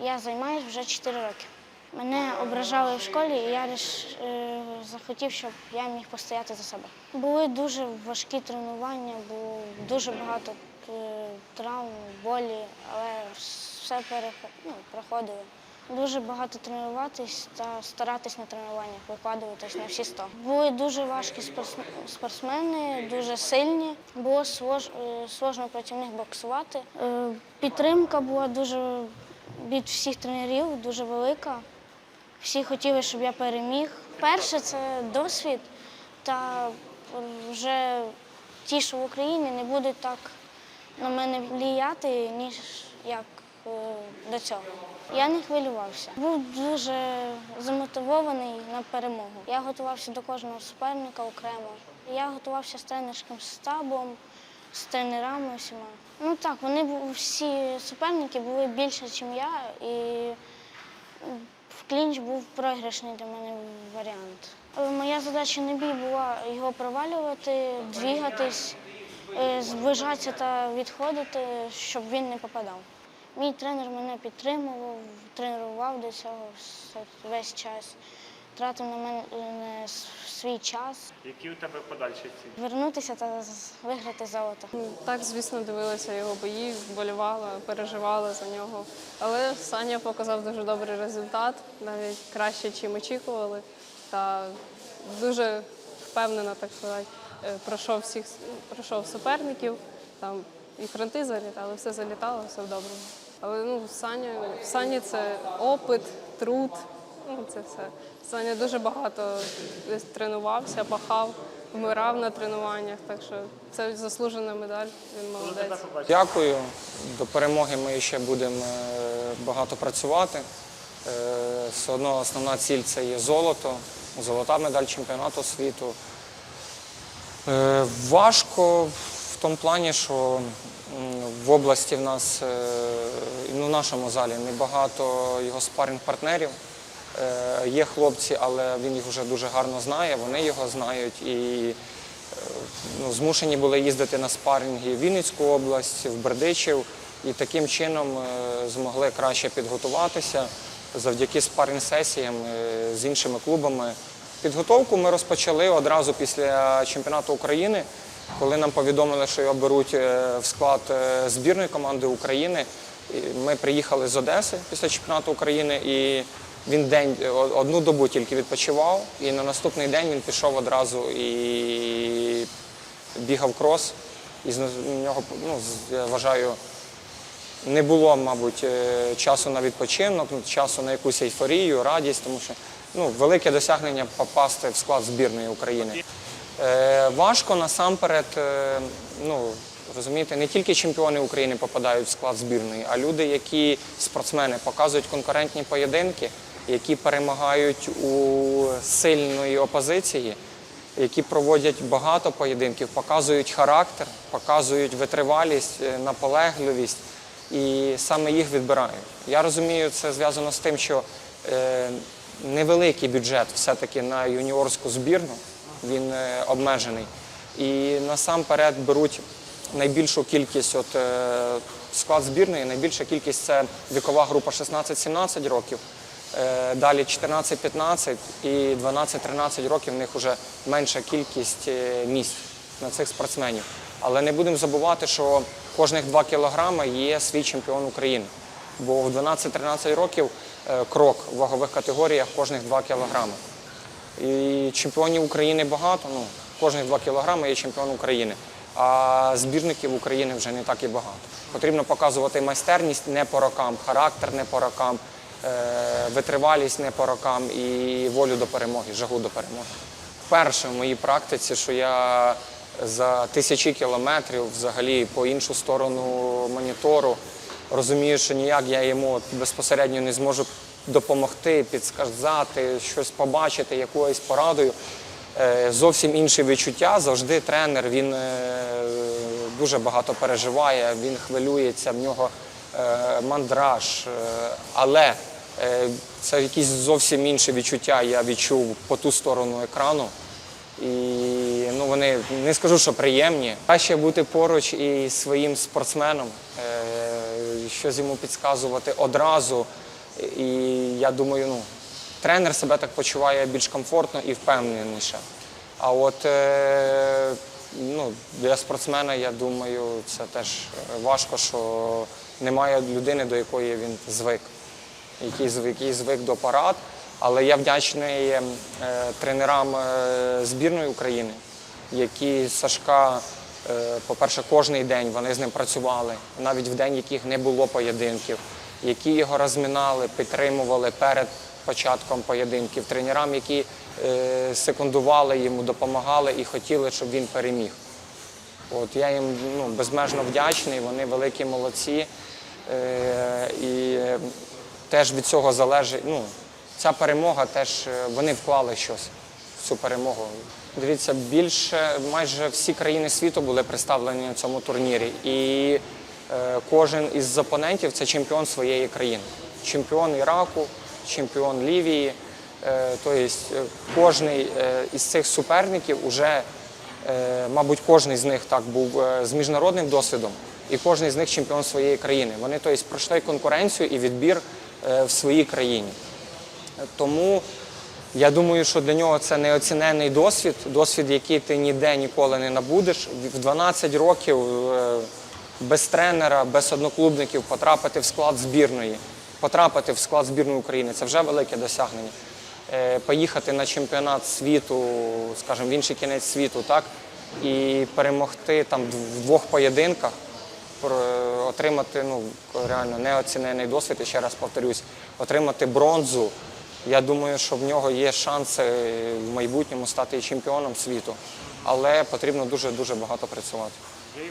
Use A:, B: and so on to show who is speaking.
A: Я займаюся вже 4 роки. Мене ображали в школі, і я ріш, е, захотів, щоб я міг постояти за себе. Були дуже важкі тренування, було дуже багато е, травм, болі, але все перех- ну, проходили. Дуже багато тренуватись та старатись на тренуваннях, викладуватись на всі 100. Були дуже важкі спортс- спортсмени, дуже сильні. Було е, сложно них боксувати. Е, Підтримка була дуже від всіх тренерів, дуже велика. Всі хотіли, щоб я переміг. Перше це досвід, та вже ті, що в Україні, не будуть так на мене вліяти, ніж як е, до цього. Я не хвилювався. Був дуже замотивований на перемогу. Я готувався до кожного суперника окремо. Я готувався з тренерським штабом, з тренерами всіма. Ну так, вони всі суперники були більше, ніж я, і в клінч був програшний для мене варіант. Е, Моя задача на бій була його провалювати, двігатись, е, зближатися та відходити, щоб він не попадав. Мій тренер мене підтримував, тренував до цього весь час, тратив на мене свій час.
B: Які у тебе подальші цілі?
A: Вернутися та виграти золото.
C: Так, звісно, дивилася його бої, вболівала, переживала за нього. Але Саня показав дуже добрий результат, навіть краще, ніж очікували. Та дуже впевнено, так сказати, е, пройшов всіх пройшов суперників. Там і фронти залітали, все залітало, все в доброму. Але ну, Саня, в Сані це опит, труд. Ну, це все. Саня дуже багато десь тренувався, пахав, вмирав на тренуваннях. Так що це заслужена медаль. Він молодець.
D: Дякую. До перемоги ми ще будемо е, багато працювати. Е, Все одно основна ціль це є золото, золота медаль чемпіонату світу. Е, Важко в тому плані, що в області в нас, ну, в нашому залі небагато його спаринг-партнерів. Е, Є хлопці, але він їх вже дуже гарно знає, вони його знають і ну, змушені були їздити на спарринги в Вінницьку область, в Бердичів, і таким чином е, змогли краще підготуватися завдяки спарринг-сесіям е, з іншими клубами. Підготовку ми розпочали одразу після чемпіонату України, коли нам повідомили, що його беруть е, в склад е, збірної команди України. Ми приїхали з Одеси після чемпіонату України і він день одну добу тільки відпочивав, і на наступний день він пішов одразу і бігав крос. І з нього, ну, я вважаю, не було, мабуть, е, часу на відпочинок, ну, часу на якусь ейфорію, радість, тому що ну, велике досягнення попасти в склад збірної України. Е, важко насамперед, е, ну, розумієте, не тільки чемпіони України попадають в склад збірної, а люди, які спортсмени показують конкурентні поєдинки, які перемагають у сильної опозиції, які проводять багато поєдинків, показують характер, показують витривалість, е, наполегливість і саме їх відбирають. Я розумію, це зв'язано з тим, що е, невеликий бюджет все-таки на юніорську збірну, він е, обмежений. І насамперед беруть найбільшу кількість от, склад збірної, найбільша кількість це вікова група 16-17 років. Е, Далі 14-15 і 12-13 років в них вже менша кількість е, місць на цих спортсменів. Але не будемо забувати, що кожних 2 кілограми є свій чемпіон України. Бо в 12-13 років е, крок в вагових категоріях кожних 2 кілограми. І чемпіонів України багато, ну, кожних 2 кілограми є чемпіон України. А збірників України вже не так і багато. Потрібно показувати майстерність не по рокам, характер не по рокам, витривалість не по рокам і волю до перемоги, жагу до перемоги. Вперше в моїй практиці, що я за тисячі кілометрів взагалі по іншу сторону монітору розумію, що ніяк я йому безпосередньо не зможу допомогти, підсказати, щось побачити, якоюсь порадою. Е, Зовсім інші відчуття. Завжди тренер він е, дуже багато переживає, він хвилюється, в нього е, мандраж. Е, Але е, це якісь зовсім інші відчуття я відчув по ту сторону екрану. І ну, вони не скажу, що приємні. Краще бути поруч і своїм спортсменом, е, щось йому підказувати одразу, І я думаю, ну, тренер себе так почуває більш комфортно і впевненіше. А от е, ну, для спортсмена, я думаю, це теж важко, що немає людини, до якої він звик, який, який звик до парад. Але я вдячний е, тренерам е, збірної України, які Сашка, е, по-перше, кожний день вони з ним працювали, навіть в день, яких не було поєдинків, які його розминали, підтримували перед початком поєдинків, тренерам, які секундували йому, допомагали і хотіли, щоб він переміг. От я їм ну, безмежно вдячний, вони великі молодці. І теж від цього залежить. Ну, ця перемога теж е, вони вклали щось в цю перемогу. Дивіться, більше майже всі країни світу були представлені на цьому турнірі. І е, кожен із опонентів це чемпіон своєї країни. Чемпіон Іраку, чемпіон Лівії. Е, тобто е, е, із цих суперників уже Е, Мабуть, кожен з них так був е, з міжнародним досвідом, і кожен з них чемпіон своєї країни. Вони тобто, пройшли конкуренцію і відбір в своїй країні. Е, Тому я думаю, що для нього це неоцінений досвід, досвід, який ти ніде ніколи не набудеш. В 12 років е, без тренера, без одноклубників потрапити в склад збірної, потрапити в склад збірної України це вже велике досягнення е, поїхати на чемпіонат світу, скажімо, в інший кінець світу, так, і перемогти там в двох поєдинках, отримати ну, реально неоцінений досвід, і ще раз повторюсь, отримати бронзу. Я думаю, що в нього є шанси в майбутньому стати чемпіоном світу, але потрібно дуже-дуже багато працювати.